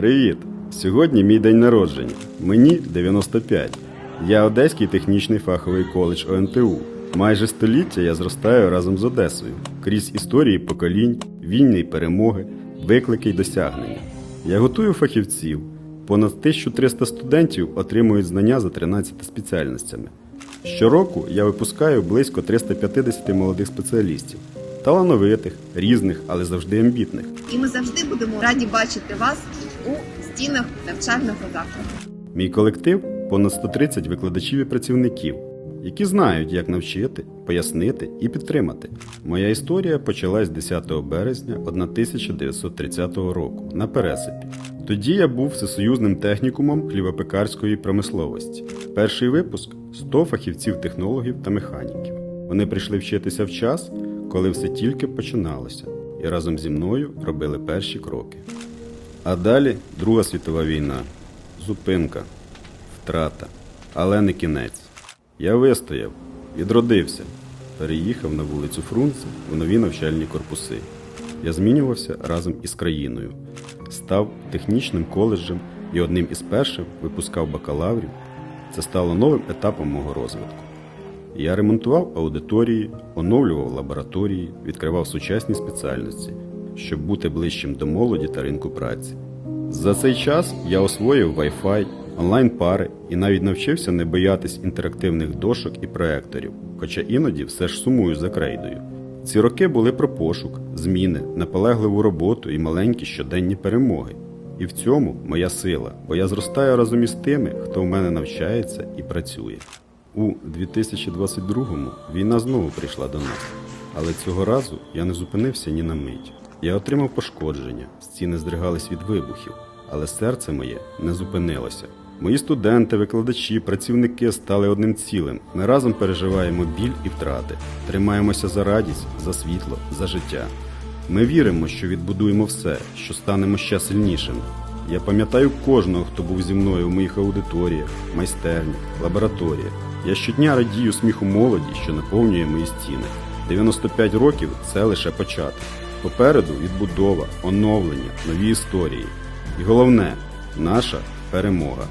Привіт! Сьогодні мій день народження. Мені 95. Я Одеський технічний фаховий коледж ОНТУ. Майже століття я зростаю разом з Одесою, крізь історії поколінь, війни й перемоги, виклики й досягнення. Я готую фахівців. Понад 1300 студентів отримують знання за 13 спеціальностями. Щороку я випускаю близько 350 молодих спеціалістів, талановитих, різних, але завжди амбітних. І ми завжди будемо раді бачити вас у стінах навчального закладу. Мій колектив понад 130 викладачів і працівників, які знають, як навчити, пояснити і підтримати. Моя історія почалась 10 березня 1930 року на Пересипі. Тоді я був всесоюзним технікумом хлібопекарської промисловості. Перший випуск 100 фахівців-технологів та механіків. Вони прийшли вчитися в час, коли все тільки починалося, і разом зі мною робили перші кроки. А далі Друга світова війна, зупинка, втрата, але не кінець. Я вистояв, відродився, переїхав на вулицю Фрунзе у нові навчальні корпуси. Я змінювався разом із країною, став технічним коледжем і одним із перших випускав бакалаврів. Це стало новим етапом мого розвитку. Я ремонтував аудиторії, оновлював лабораторії, відкривав сучасні спеціальності, щоб бути ближчим до молоді та ринку праці. За цей час я освоїв Wi-Fi, онлайн-пари і навіть навчився не боятись інтерактивних дошок і проекторів, хоча іноді все ж сумую за крейдою. Ці роки були про пошук, зміни, наполегливу роботу і маленькі щоденні перемоги. І в цьому моя сила, бо я зростаю разом із тими, хто в мене навчається і працює. У 2022-му війна знову прийшла до нас, але цього разу я не зупинився ні на мить. Я отримав пошкодження, стіни здригались від вибухів, але серце моє не зупинилося. Мої студенти, викладачі, працівники стали одним цілим. Ми разом переживаємо біль і втрати, тримаємося за радість, за світло, за життя. Ми віримо, що відбудуємо все, що станемо ще сильнішими. Я пам'ятаю кожного, хто був зі мною в моїх аудиторіях, майстернях, лабораторіях. Я щодня радію сміху молоді, що наповнює мої стіни. 95 років це лише початок. Попереду відбудова, оновлення, нові історії. І головне наша перемога.